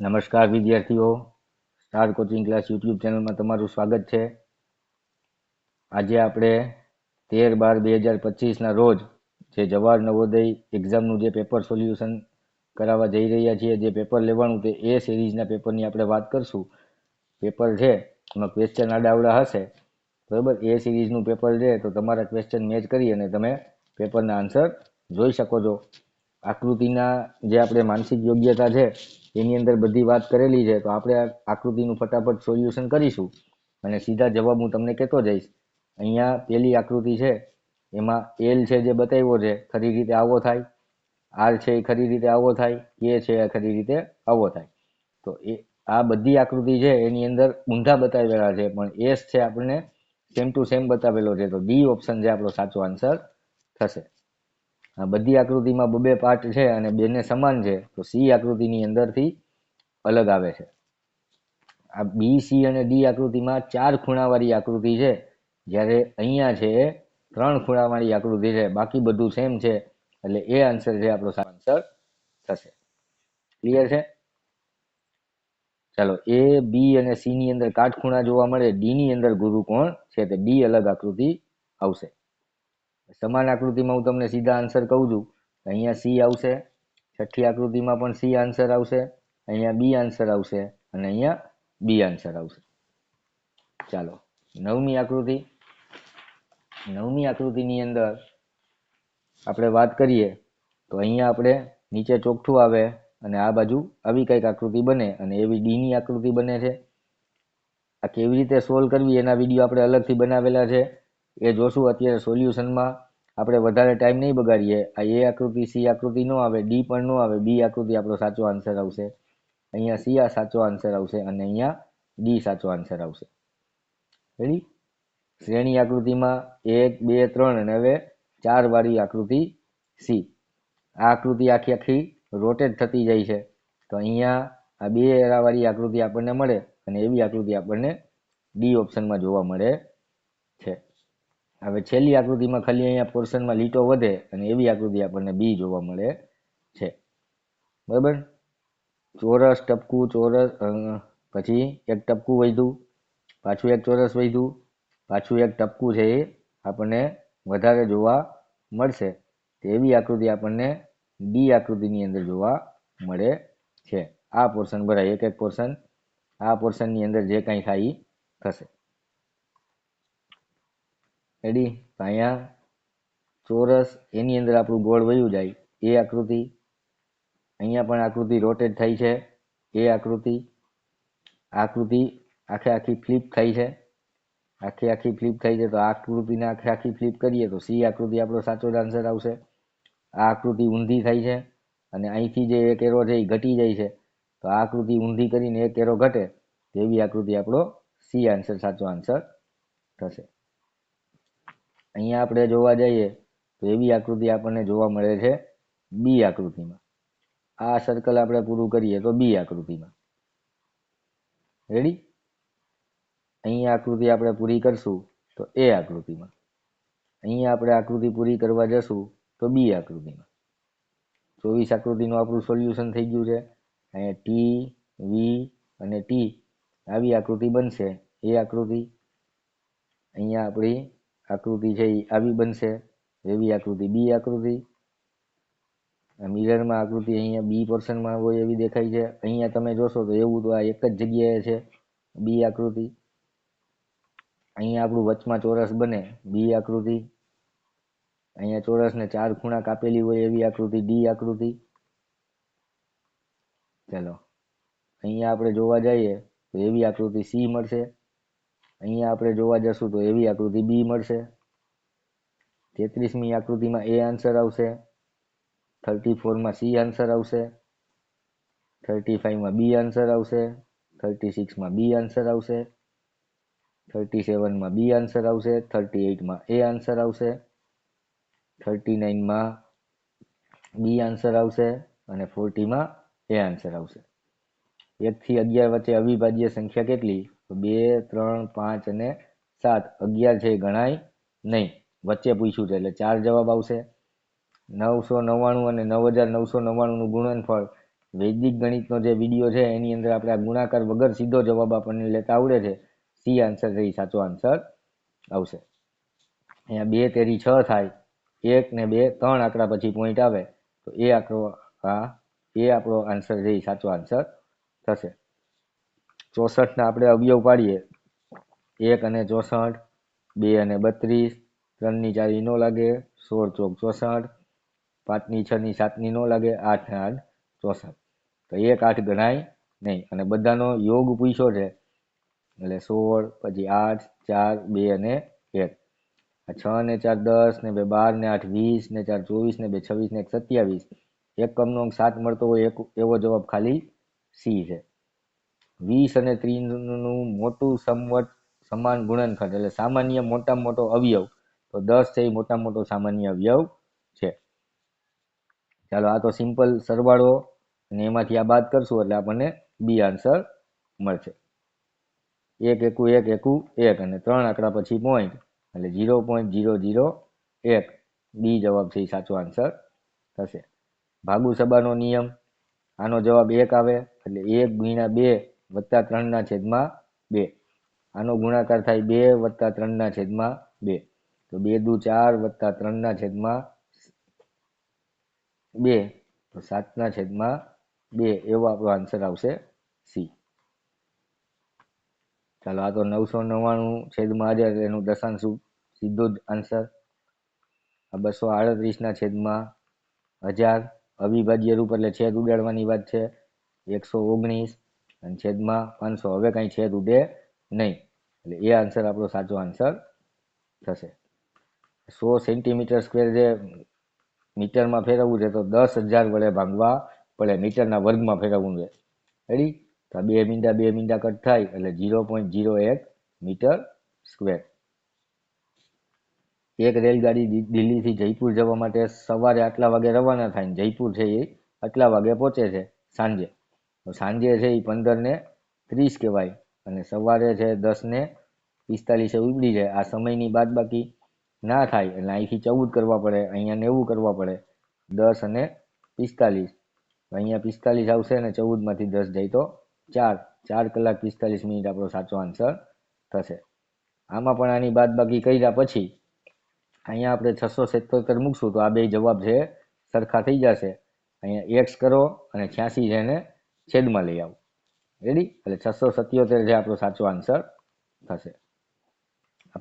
નમસ્કાર વિદ્યાર્થીઓ star coaching class YouTube ચેનલમાં તમારું સ્વાગત છે. આજે આપણે તેર બાર બે હજાર પચીસના રોજ જે જવાહર નવોદય એક્ઝામનું જે પેપર સોલ્યુશન કરાવવા જઈ રહ્યા છીએ, જે પેપર લેવાનું તે એ સિરીઝના પેપરની આપણે વાત કરશું. પેપર છે, એમાં ક્વેશ્ચન આડાવડા હશે. બરાબર? એ સિરીઝનું પેપર છે, તો તમારા ક્વેશ્ચન મેચ કરી અને તમે પેપરના આન્સર જોઈ શકો છો. આકૃતિના જે આપણે માનસિક યોગ્યતા છે એની અંદર બધી વાત કરેલી છે, તો આપણે આ આકૃતિનું ફટાફટ સોલ્યુશન કરીશું. અને સીધા જવાબ હું તમને કહેતો જઈશ. અહીંયા પેલી આકૃતિ છે, એમાં એલ છે જે બતાવ્યો છે, ખરી રીતે આવો થાય. આર છે એ ખરી રીતે આવો થાય. એ છે એ ખરી રીતે આવો થાય. તો એ, આ બધી આકૃતિ છે એની અંદર ઊંધા બતાવેલા છે, પણ એસ છે આપણને સેમ ટુ સેમ બતાવેલો છે. તો ડી ઓપ્શન છે આપણો સાચો આન્સર થશે. બધી આકૃતિમાં બબે પાર્ટ છે અને બેને સમાન છે, તો સી આકૃતિની અંદરથી અલગ આવે છે. આ બી, સી અને ડી આકૃતિમાં ચાર ખૂણાવાળી આકૃતિ છે. જ્યારે અહીંયા છે, ત્રણ ખૂણાવાળી આકૃતિ છે. બાકી બધું સેમ છે. એટલે એ આન્સર છે આપણો સાચો આન્સર થશે. ક્લિયર છે? ચાલો, એ, બી અને સી ની અંદર કાટખૂણા જોવા મળે. ડી ની અંદર ગુરુકોણ છે તે ડી અલગ આકૃતિ આવશે. સમાન આકૃતિમાં હું તમને સીધા આન્સર કહું છું. અહીંયા સી આવશે, છઠ્ઠી આકૃતિમાં પણ સી આન્સર આવશે, અહીંયા બી આન્સર આવશે અને અહીંયા બી આન્સર આવશે. ચાલો, નવમી આકૃતિ. નવમી આકૃતિની અંદર આપણે વાત કરીએ, તો અહીંયા આપણે નીચે ચોખ્ઠું આવે અને આ બાજુ આવી કંઈક આકૃતિ બને અને એવી ડીની આકૃતિ બને છે. આ કેવી રીતે સોલ્વ કરવી એના વીડિયો આપણે અલગથી બનાવેલા છે. એ જોશું અત્યારે સોલ્યુશનમાં. આપણે વધારે ટાઈમ નહીં બગાડીએ. આ એ આકૃતિ, સી આકૃતિ ન આવે, ડી પણ ન આવે, બી આકૃતિ આપણો સાચો આન્સર આવશે. અહીંયા સી આ સાચો આન્સર આવશે અને અહીંયા ડી સાચો આન્સર આવશે. રેડી શ્રેણી આકૃતિમાં એક, બે, ત્રણ અને હવે ચાર વાળી આકૃતિ સી. આ આકૃતિ આખી આખી રોટેટ થતી જાય છે. તો અહીંયા આ બે એરાવાળી આકૃતિ આપણને મળે અને એવી આકૃતિ આપણને ડી ઓપ્શનમાં જોવા મળે છે. હવે છેલ્લી આકૃતિમાં ખાલી અહીંયા પોર્શનમાં લીટો વધે અને એવી આકૃતિ આપણને બી જોવા મળે છે. બરાબર? ચોરસ ટપકું, ચોરસ પછી એક ટપકું વધ્યું, પાછું એક ચોરસ વધ્યું, પાછું એક ટપકું છે એ આપણને વધારે જોવા મળશે. તો એવી આકૃતિ આપણને ડી આકૃતિની અંદર જોવા મળે છે. આ પોર્શન ભરાય, એક એક પોર્શન, આ પોર્શનની અંદર જે કાંઈ થાય એ થશે. રેડી અહીંયા ચોરસ, એની અંદર આપણું ગોળ વયું જાય. એ આકૃતિ, અહીંયા પણ આકૃતિ રોટેટ થાય છે. એ આકૃતિ આકૃતિ આખે આખી ફ્લિપ થાય છે. આખી આખી ફ્લિપ થાય છે તો આ આકૃતિને આખે આખી ફ્લિપ કરીએ તો સી આકૃતિ આપણો સાચો આન્સર આવશે. આ આકૃતિ ઊંધી થાય છે અને અહીંથી જે એક એરો છે એ ઘટી જાય છે. તો આ આકૃતિ ઊંધી કરીને એક એરો ઘટે તેવી આકૃતિ આપણો સી આન્સર સાચો આન્સર થશે. અહીંયા આપણે જોવા જઈએ તો એવી આકૃતિ આપણને જોવા મળે છે બી આકૃતિમાં. આ સર્કલ આપણે પૂરું કરીએ તો બી આકૃતિમાં. રેડી અહીંયા આકૃતિ આપણે પૂરી કરશું તો એ આકૃતિમાં. અહીંયા આપણે આકૃતિ પૂરી કરવા જશું તો બી આકૃતિમાં. ચોવીસ આકૃતિનું આપણું સોલ્યુશન થઈ ગયું છે. અહીંયા ટી વી અને ટી આવી આકૃતિ બનશે. એ આકૃતિ. અહીંયા આપણી આકૃતિ છે એ આવી બનશે. એવી આકૃતિ. બી આકૃતિ. મિરરમાં આકૃતિ અહીંયા બી પોર્શનમાં હોય એવી દેખાય છે. અહીંયા તમે જોશો તો એવું તો આ એક જ જગ્યાએ છે બી આકૃતિ. અહીંયા આપણું વચમાં ચોરસ બને. બી આકૃતિ. અહીંયા ચોરસને ચાર ખૂણા કાપેલી હોય એવી આકૃતિ. ડી આકૃતિ. ચલો. અહીંયા આપણે જોવા જઈએ તો એવી આકૃતિ સી મળશે. અહીંયા આપણે જોવા જશું તો એવી આકૃતિ બી મળશે. તેત્રીસમી આકૃતિમાં એ આન્સર આવશે. થર્ટી ફોરમાં સી આન્સર આવશે. થર્ટી ફાઈવમાં બી આન્સર આવશે. થર્ટી સિક્સમાં બી આન્સર આવશે. થર્ટી સેવનમાં બી આન્સર આવશે. થર્ટી એઇટમાં એ આન્સર આવશે. થર્ટી નાઇનમાં બી આન્સર આવશે અને ફોર્ટીમાં એ આન્સર આવશે. એકથી અગિયાર વચ્ચે અવિભાજ્ય સંખ્યા કેટલી? બે, ત્રણ, પાંચ અને સાત. અગિયાર છે એ ગણાય નહીં. વચ્ચે પૂછ્યું છે એટલે ચાર જવાબ આવશે. નવસો નવ્વાણું અને નવ હજાર નવસો નવ્વાણુંનું ગુણનફળ વૈદિક ગણિતનો જે વીડિયો છે એની અંદર આપણે આ ગુણાકાર વગર સીધો જવાબ આપણને લેતા આવડે છે. સી આન્સર એ સાચો આન્સર આવશે. અહીંયા બે, તેરી, છ થાય. એક ને બે, ત્રણ આંકડા પછી પોઈન્ટ આવે. તો એ આંકડો આ એ આપણો આન્સર છે સાચો આન્સર થશે. ચોસઠના આપણે અવયવ પાડીએ. એક અને ચોસઠ, બે અને બત્રીસ ત્રણની ચારી નો લાગે, સોળ ચોક ચોસઠ પાંચની છની સાતની નો લાગે, આઠ ને આઠ ચોસઠ. તો એક આઠ ગણાય નહીં. અને બધાનો યોગ પૂછ્યો છે. એટલે સોળ, પછી આઠ, ચાર, બે અને એક. છ ને ચાર દસ ને બે બાર ને આઠ વીસ ને ચાર ચોવીસ ને બે છવ્વીસ ને એક સત્યાવીસ. એકમનો અંક સાત મળતો હોય એક, એવો જવાબ ખાલી સી છે. વીસ અને ત્રીસનું મોટું સમવટ સમાન ગુણનખંડ એટલે સામાન્ય મોટામાં મોટો અવયવ, તો દસ છે એ મોટામાં મોટો સામાન્ય અવયવ છે. ચાલો, આ તો સિમ્પલ સરવાળો, અને એમાંથી આ બાદ કરશું, એટલે આપણને બી આન્સર મળશે. એક એકુ એક એકુ એક, અને ત્રણ આંકડા પછી પોઈન્ટ એટલે ઝીરો પોઈન્ટ ઝીરો ઝીરો એક. બી જવાબ છે એ સાચો આન્સર થશે. ભાગુ સબાનો નિયમ, આનો જવાબ એક આવે, એટલે એક ગુણ્યા બે વત્તા ત્રણના છેદમાં બે. આનો ગુણાકાર થાય બે વત્તા ત્રણના છેદમાં બે. તો બે દુ ચાર વત્તા ત્રણના છેદમાં બે. તો સાતના છેદમાં બે એવો આપણો આન્સર આવશે સી ચાલો, આ તો નવસો નવ્વાણું છેદમાં હજાર એનું દશાંશ સીધો જ આન્સર આ બસો આડત્રીસના છેદમાં હજાર. અવિભાજ્ય રૂપ એટલે છેદ ઉડાડવાની વાત છે. એકસો ઓગણીસ. અને છેદમાં પાંચસો. હવે કાંઈ છેદ ઉડે નહીં. એટલે એ આન્સર આપણો સાચો આન્સર થશે. સો સેન્ટીમીટર સ્ક્વેર જે મીટરમાં ફેરવવું છે તો દસ હજાર વડે ભાંગવા પડે. મીટરના વર્ગમાં ફેરવવું છે. રેડી તો આ બે મીંડા બે મીંડા કટ થાય એટલે ઝીરો પોઈન્ટ ઝીરો એક મીટર સ્ક્વેર એક રેલગાડી દિલ્હીથી જયપુર જવા માટે સવારે આટલા વાગે રવાના થાય જયપુર છે એ આટલા વાગે પહોંચે છે સાંજે. સાંજે છે એ પંદર ને ત્રીસ કહેવાય. અને સવારે છે દસ ને પિસ્તાલીસે ઉપડી જાય. આ સમયની બાદ બાકી ના થાય. એટલે અહીંથી ચૌદ કરવા પડે. અહીંયા નેવું કરવા પડે. દસ અને પિસ્તાલીસ. અહીંયા પિસ્તાલીસ આવશે અને ચૌદમાંથી દસ જાય તો ચાર. ચાર કલાક પિસ્તાલીસ મિનિટ આપણો સાચો આન્સર થશે. આમાં પણ આની બાદ બાકી કર્યા પછી અહીંયા આપણે છસો સિત્તોતેર મૂકશું તો આ બે જવાબ છે સરખા થઈ જશે. અહીંયા એક્સ કરો અને છ્યાસી છે એને છેદમાં લઈ આવો. રેડી એટલે છસો સત્યોતેર છે આપણો સાચો આન્સર થશે.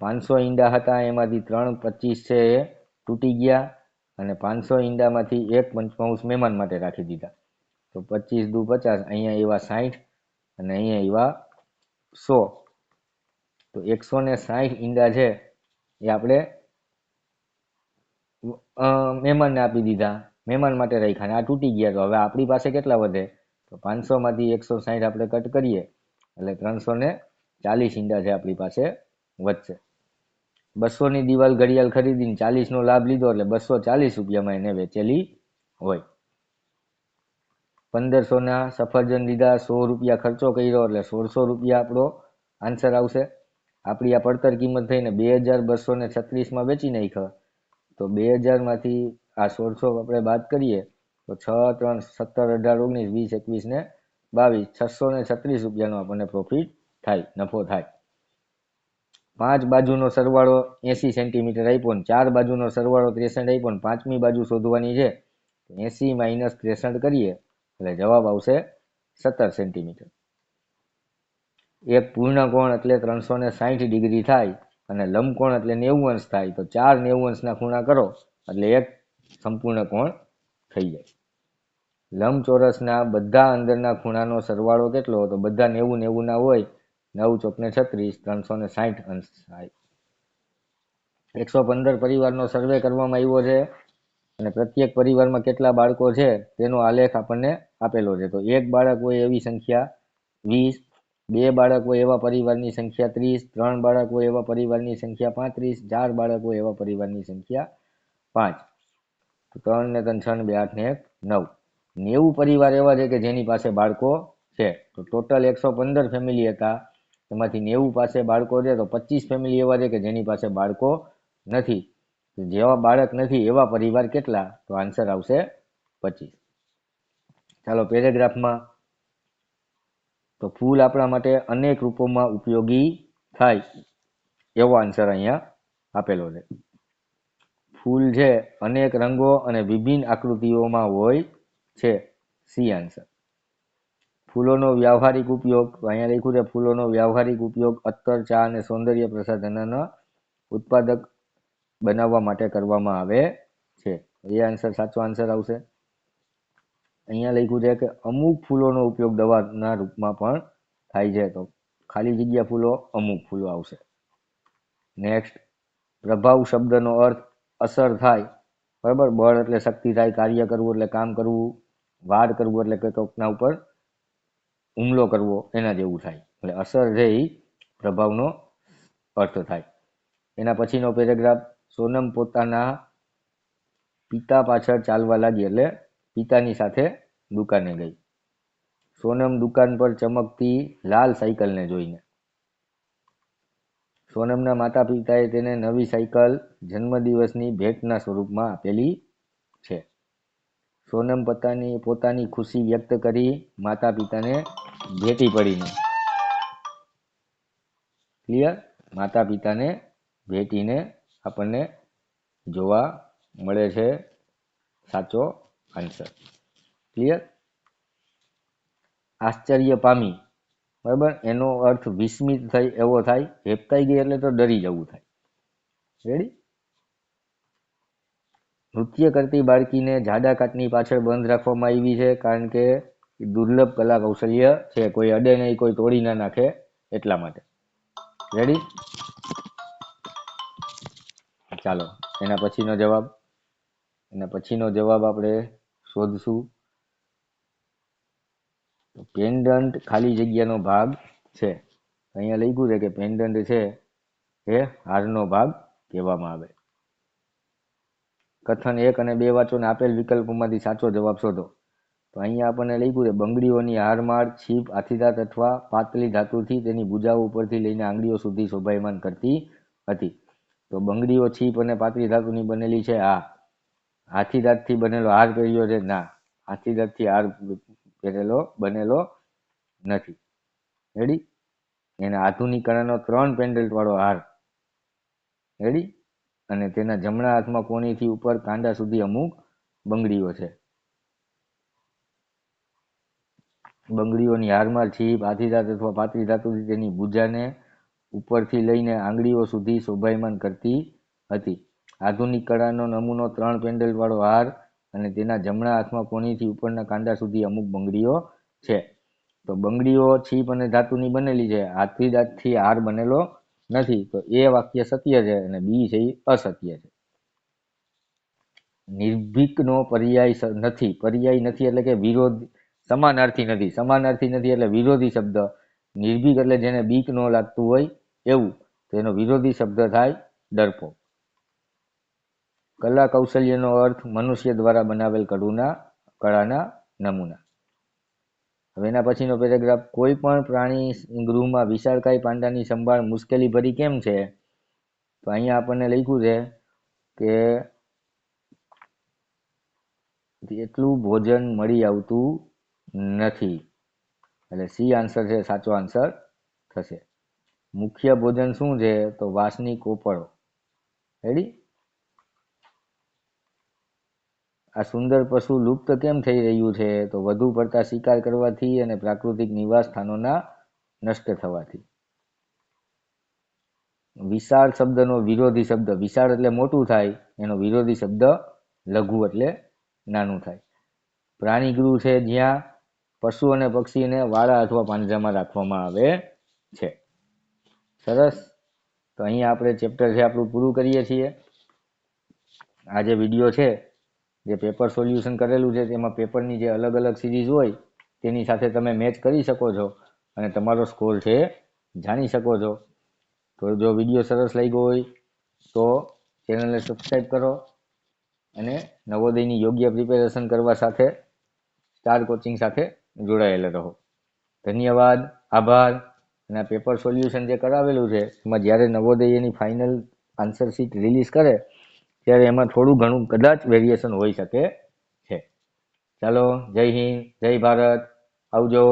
પાંચસો ઈંડા હતા, એમાંથી ત્રણ પચીસ છે એ તૂટી ગયા અને પાંચસો ઈંડામાંથી એક પંચમાંશ મહેમાન માટે રાખી દીધા. તો પચીસ દુ પચાસ, અહીંયા એવા સાઠ અને અહીંયા એવા સો. તો એકસો ને સાઠ ઈંડા છે એ આપણે મહેમાનને આપી દીધા. મહેમાન માટે રાખ્યા અને આ તૂટી ગયા. તો હવે આપણી પાસે કેટલા વધે? તો પાંચસો માંથી એકસો સાહીઠ આપણે કટ કરીએ, એટલે ત્રણસો ને ચાલીસ ઈંડા છે આપણી પાસે વધશે બસો ની દિવાલ ઘડિયાળ ખરીદીને ચાલીસ નો લાભ લીધો, એટલે બસો ચાલીસ રૂપિયામાં એને વેચેલી હોય. પંદરસો ના સફરજન લીધા, સો રૂપિયા ખર્ચો કર્યો, એટલે સોળસો રૂપિયા આપણો આન્સર આવશે. આપણી આ પડતર કિંમત થઈને બે હજાર બસો ને છત્રીસમાં વેચી નાખ્યો. તો બે હજારમાંથી આ સોળસો આપણે બાદ કરીએ તો છ, ત્રણ, સત્તર, અઢાર, ઓગણીસ, વીસ, એકવીસ ને બાવીસ, છસો ને છત્રીસ રૂપિયાનો આપણને પ્રોફિટ થાય, નફો થાય. પાંચ બાજુનો સરવાળો એસી સેન્ટીમીટર આપ્યો ને ચાર બાજુનો સરવાળો ત્રેસઠ આપ્યો ને પાંચમી બાજુ શોધવાની છે એસી માઇનસ ત્રેસઠ કરીએ, એટલે જવાબ આવશે સત્તર સેન્ટીમીટર એક પૂર્ણકોણ એટલે ત્રણસો ને સાહીઠ ડિગ્રી થાય અને લંબકોણ એટલે નેવું અંશ થાય, તો ચાર નેવું અંશના ખૂણા કરો, એટલે એક સંપૂર્ણ કોણ થઈ જાય. લંબચોરસના બધા અંદરના ખૂણાનો સરવાળો કેટલો તો બધા નેવું નેવુંના હોય, નવ ચોકને છત્રીસ, ત્રણસો ને સાઠ અંશ થાય. એકસો પંદર પરિવારનો સર્વે કરવામાં આવ્યો છે અને પ્રત્યેક પરિવારમાં કેટલા બાળકો છે તેનો આલેખ આપણને આપેલો છે. તો એક બાળક હોય એવી સંખ્યા વીસ, બે બાળક હોય એવા પરિવારની સંખ્યા ત્રીસ, ત્રણ બાળક હોય એવા પરિવારની સંખ્યા પાંત્રીસ, ચાર બાળક હોય એવા પરિવારની સંખ્યા પાંચ. ત્રણ ને ત્રણ છ ને બે આઠ ને એક નવ. નેવું પરિવાર એવા છે કે જેની પાસે બાળકો છે. તો ટોટલ એકસો પંદર ફેમિલી હતા. એમાંથી નેવું પાસે બાળકો છે તો પચીસ ફેમિલી એવા છે કે જેની પાસે બાળકો નથી. જેવા બાળક નથી એવા પરિવાર કેટલા? તો આન્સર આવશે પચીસ. ચાલો પેરેગ્રાફમાં તો ફૂલ આપણા માટે અનેક રૂપોમાં ઉપયોગી થાય એવો આન્સર અહીંયા આપેલો છે. ફૂલ છે, અનેક રંગો અને વિભિન્ન આકૃતિઓમાં હોય છે. C answer. ફૂલોનો વ્યવહારિક ઉપયોગ, અહીંયા લખ્યું છે, ફૂલોનો વ્યવહારિક ઉપયોગ અત્તર ચા અને સૌંદર્ય પ્રસાધનના ઉત્પાદક બનાવવા માટે કરવામાં આવે છે. એ આન્સર, સાચો આન્સર આવશે. અહીંયા લખ્યું છે કે અમુક ફૂલોનો ઉપયોગ દવાના રૂપમાં પણ થાય છે. તો ખાલી જગ્યા ફૂલો, અમુક ફૂલો આવશે. નેક્સ્ટ, પ્રભાવ શબ્દનો અર્થ અસર થાય. બરાબર? બળ એટલે શક્તિ થાય, કાર્ય કરવું એટલે કામ કરવું વાર કરવું એટલે કે કોકના ઉપર હુમલો કરવો, એના જેવું થાય. એટલે અસર છે એ પ્રભાવનો અર્થ થાય. એના પછીનો પેરેગ્રાફ, સોનમ પોતાના પિતા પાછળ ચાલવા લાગી એટલે પિતાની સાથે દુકાને ગઈ. સોનમ દુકાન પર ચમકતી લાલ સાયકલને જોઈને. સોનમના માતા પિતાએ તેને નવી સાયકલ જન્મદિવસની ભેટના સ્વરૂપમાં આપેલી છે. સોનમ પોતાની પોતાની ખુશી વ્યક્ત કરી માતા પિતાને ભેટી પડીને. ક્લિયર માતા પિતાને ભેટીને આપણને જોવા મળે છે સાચો આન્સર ક્લિયર આશ્ચર્ય પામી બરાબર? એનો અર્થ વિસ્મિત થઈ, એવો થાય, હેપતાઈ ગઈ એટલે તો ડરી જવું થાય. રેડી નૃત્ય કરતી બાળકીને જાડા કાટની પાછળ બંધ રાખવામાં આવી છે કારણ કે દુર્લભ કલા કૌશલ્ય છે. કોઈ અડે નહીં, કોઈ તોડી ના નાખે એટલા માટે. રેડી ચાલો, એના પછીનો જવાબ. એના પછીનો જવાબ આપણે શોધશું. પેન્ડન્ટ ખાલી જગ્યાનો ભાગ છે. અહીંયા લખ્યું છે કે પેન્ડન્ટ છે એ હારનો ભાગ કહેવામાં આવે. કથન એક અને બે વાંચોને આપેલ વિકલ્પોમાંથી સાચો જવાબ શોધો. તો અહીંયા આપણને લખ્યું છે, બંગડીઓની હારમાળ, છીપ, આથીદાત અથવા પાતળી ધાતુથી તેની ભૂજાઓ ઉપરથી લઈને આંગળીઓ સુધી શોભાયમાન કરતી હતી. તો બંગડીઓ, છીપ અને પાતળી ધાતુની બનેલી છે હા હાથીદાંતથી બનેલો હાર પહેર્યો છે? ના. હાથીદાંતથી હાર પહેરેલો બનેલો નથી. રેડી એને આધુનિકરણનો ત્રણ પેન્ડલ્ટ હાર. રેડી અને તેના જમણા હાથમાં કોણીથી ઉપર કાંડા સુધી અમુક બંગડીઓ છે. બંગડીઓની હારમાં છીપ હાથીદાંત અથવા પાતળી ધાતુથી તેની ભુજાને ઉપરથી લઈને આંગળીઓ સુધી શોભાયમાન કરતી હતી. આધુનિક કળાનો નમૂનો ત્રણ પેન્ડલ વાળો હાર અને તેના જમણા હાથમાં કોણીથી ઉપરના કાંડા સુધી અમુક બંગડીઓ છે. તો બંગડીઓ છીપ અને ધાતુની બનેલી છે. હાથી દાંતથી હાર બનેલો નથી. તો એ વાક્ય સત્ય છે અને બી છે એ અસત્ય છે. નિર્ભીકનો પર્યાય નથી. પર્યાય નથી એટલે કે વિરોધ, સમાનાર્થી નથી. સમાનાર્થી નથી એટલે વિરોધી શબ્દ. નિર્ભીક એટલે જેને બીક ન લાગતું હોય એવું. તો એનો વિરોધી શબ્દ થાય ડરપોક. કલા કૌશલ્યનો અર્થ મનુષ્ય દ્વારા બનાવેલ કળુના કળાના નમૂના. હવે એના પછીનો પેરેગ્રાફ, કોઈ પણ પ્રાણી ગૃહમાં વિશાળકાય પાંડાની સંભાળ મુશ્કેલી ભરી કેમ છે? તો અહીંયા આપણને લખ્યું છે કે એટલું ભોજન મળી આવતું નથી. એટલે સી આન્સર છે, સાચો આન્સર થશે. મુખ્ય ભોજન શું છે? તો વાસની કોપળો. રેડી આ સુંદર પશુ લુપ્ત કેમ થઈ રહ્યું છે? તો વધુ પડતા શિકાર કરવાથી અને પ્રાકૃતિક નિવાસ સ્થાનોના નષ્ટ થવાથી. વિશાળ શબ્દનો વિરોધી શબ્દ, વિશાળ એટલે મોટું થાય, એનો વિરોધી શબ્દ લઘુ એટલે નાનું થાય. પ્રાણી ગૃહ છે જ્યાં પશુ અને પક્ષીને વાળા અથવા પાંજરામાં રાખવામાં આવે છે. સરસ. તો અહીંયા આપણે ચેપ્ટર છે આપણું પૂરું કરીએ છીએ. આ જે વીડિયો છે જે પેપર સોલ્યુશન કરેલું છે, તેમાં પેપરની જે અલગ અલગ સિરીઝ હોય, તેની સાથે તમે મેચ કરી શકો છો અને તમારો સ્કોર છે, જાણી શકો છો. તો જો વીડિયો સરસ લાગ્યો હોય, તો ચેનલને સબસ્ક્રાઈબ કરો અને નવોદયની યોગ્ય પ્રિપેરેશન કરવા સાથે સ્ટાર કોચિંગ સાથે જોડાયેલા રહો. ધન્યવાદ, આભાર. અને પેપર સોલ્યુશન જે કરાવેલું છે, એમાં જ્યારે નવોદય એની ફાઇનલ આન્સર શીટ રિલીઝ કરે ત્યારે એમાં થોડું ઘણું કદાચ વેરિએશન હોઈ શકે છે. ચાલો, જય હિન્દ, જય ભારત. આવજો.